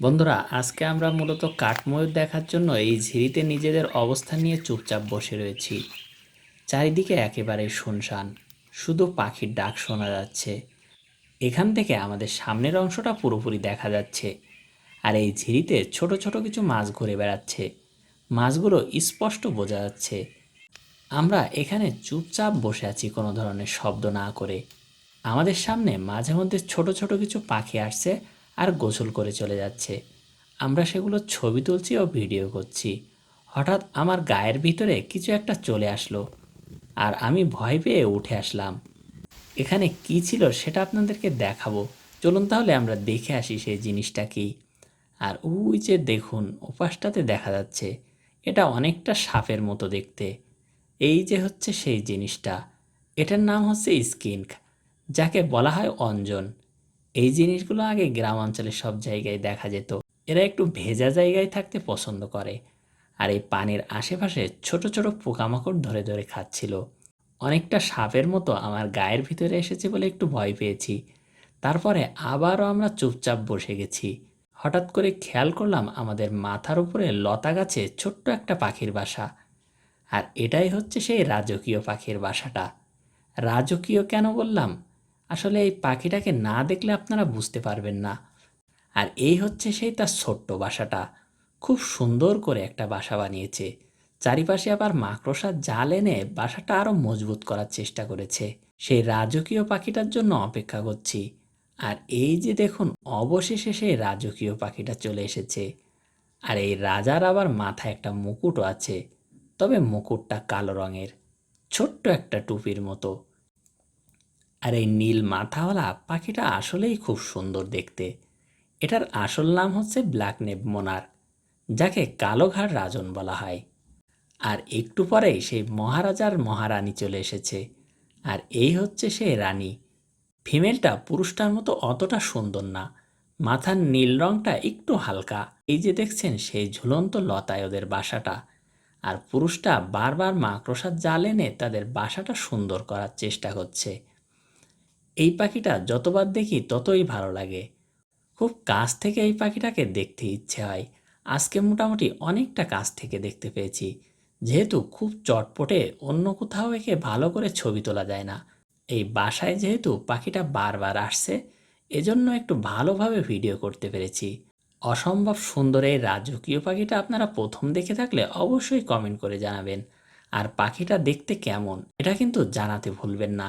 বন্ধুরা, আজকে আমরা মূলত কাঠময়ূর দেখার জন্য এই ঝিরিতে নিজেদের অবস্থান নিয়ে চুপচাপ বসে রয়েছি। চারিদিকে একেবারে শুনশান, শুধু পাখির ডাক শোনা যাচ্ছে। এখান থেকে আমাদের সামনের অংশটা পুরোপুরি দেখা যাচ্ছে, আর এই ঝিরিতে ছোট ছোট কিছু মাছ ঘুরে বেড়াচ্ছে। মাছগুলো স্পষ্ট বোঝা যাচ্ছে। আমরা এখানে চুপচাপ বসে আছি কোনো ধরনের শব্দ না করে। আমাদের সামনে মাঝে মধ্যে ছোট ছোট কিছু পাখি আসছে আর গোসল করে চলে যাচ্ছে। আমরা সেগুলো ছবি তুলছি ও ভিডিও করছি। হঠাৎ আমার গায়ের ভিতরে কিছু একটা চলে আসলো আর আমি ভয় পেয়ে উঠে আসলাম। এখানে কি ছিল সেটা আপনাদেরকে দেখাবো। চলুন তাহলে আমরা দেখে আসি সেই জিনিসটা কি। আর ওই যে দেখুন, ওপাশটাতে দেখা যাচ্ছে, এটা অনেকটা সাপের মতো দেখতে। এই যে হচ্ছে সেই জিনিসটা। এটার নাম হচ্ছে স্কিনক যাকে বলা হয় অঞ্জন। এই জিনিসগুলো আগে গ্রাম অঞ্চলে সব জায়গায় দেখা যেত। এরা একটু ভেজা জায়গায় থাকতে পছন্দ করে। আর এই পানির আশেপাশে ছোট ছোট পোকামাকড় ধরে ধরে খাচ্ছিল। অনেকটা সাপের মতো আমার গায়ের ভিতরে এসেছে বলে একটু ভয় পেয়েছি। তারপরে আবারও আমরা চুপচাপ বসে গেছি। হঠাৎ করে খেয়াল করলাম আমাদের মাথার উপরে লতা গাছে ছোট্ট একটা পাখির বাসা। আর এটাই হচ্ছে সেই রাজকীয় পাখির বাসাটা। রাজকীয় কেন বললাম? আসলে এই পাখিটাকে না দেখলে আপনারা বুঝতে পারবেন না। আর এই হচ্ছে সেই তার ছোট্ট বাসাটা। খুব সুন্দর করে একটা বাসা বানিয়েছে। চারিপাশে আবার মাকড়সার জাল এনে বাসাটা আরও মজবুত করার চেষ্টা করেছে। সেই রাজকীয় পাখিটার জন্য অপেক্ষা করছি। আর এই যে দেখুন, অবশেষে সেই রাজকীয় পাখিটা চলে এসেছে। আর এই রাজার আবার মাথায় একটা মুকুটও আছে। তবে মুকুটটা কালো রঙের। ছোট্ট একটা টুপির মতো। আর এই নীল মাথাওয়ালা, পাখিটা আসলেই খুব সুন্দর দেখতে। এটার আসল নাম হচ্ছে ব্ল্যাক নেব মোনার যাকে কালোঘাড় রাজন বলা হয়। আর একটু পরেই সেই মহারাজার মহারানী চলে এসেছে, আর এই হচ্ছে সেই রানী। ফিমেলটা পুরুষটার মতো অতটা সুন্দর না, মাথার নীল রংটা একটু হালকা। এই যে দেখছেন সেই ঝুলন্ত লতায় ওদের বাসাটা, আর পুরুষটা বারবার মাকড়সার জাল এনে তাদের বাসাটা সুন্দর করার চেষ্টা করছে। এই পাখিটা যতবার দেখি ততই ভালো লাগে। খুব কাছ থেকে এই পাখিটাকে দেখতে ইচ্ছে হয়। আজকে মোটামুটি অনেকটা কাছ থেকে দেখতে পেয়েছি। যেহেতু খুব চটপটে অন্য কোথাও একে ভালো করে ছবি তোলা যায় না। এই বাসায় যেহেতু পাখিটা বারবার আসছে, এজন্য একটু ভালোভাবে ভিডিও করতে পেরেছি। অসম্ভব সুন্দর এই রাজকীয় পাখিটা আপনারা প্রথম দেখে থাকলে অবশ্যই কমেন্ট করে জানাবেন। আর পাখিটা দেখতে কেমন, এটা কিন্তু জানাতে ভুলবেন না।